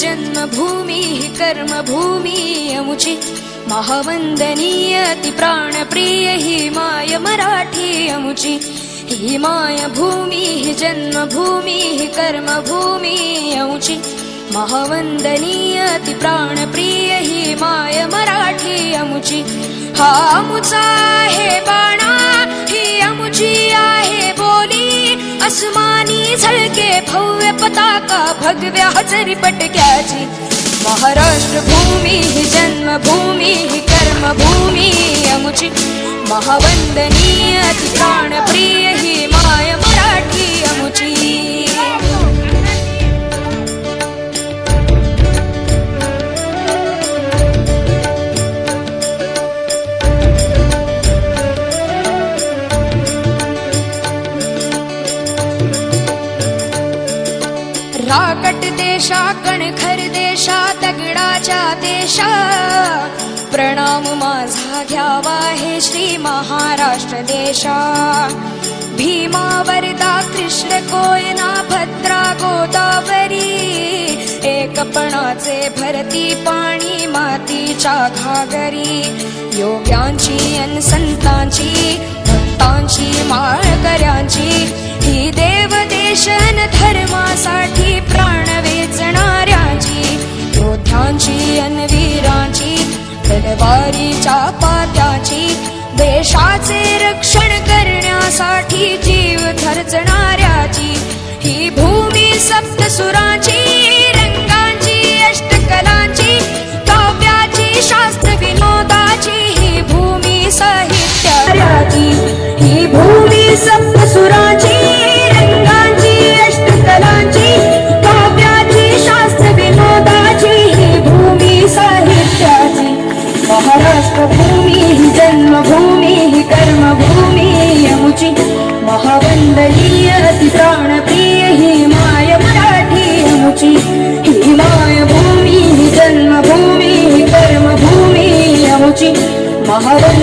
जन्मभूमिः कर्मभूमी अमुचि महावंदनीय ती प्राणप्रिय हिमाय मराठी अमुचि ही भूमिः जन्मभूमिः कर्मभूमी अमुचि महावंदनीय ती प्राणप्रिय हिमाय मराठी अमुचि हा अमुचा आहे बाणा ही अमुची आहे बोली. अस्मानी झळके भव्य पताका भगव्या हजरी पटक्याची। महाराष्ट्र भूमी ही जन्मभूमी ही कर्मभूमी अमुची। महावंदनीय अति प्राणप्रिय ही देशा कणखर देशा दगडाच्या देशा। प्रणाम माझा घ्यावा हे श्री महाराष्ट्र देशा। भीमा वरदा कृष्ण कोयना भद्रा गोदावरी। एकपणाचे भरती पाणी मातीच्या घागरी। योग्यांची अन संतांची भक्तांची माळकऱ्यांची। ही देव तलवारीच्या पात्याची देशाचे रक्षण करण्यासाठी जीव धरचणाऱ्याची ही भूमी सप्तसुराची Mahara.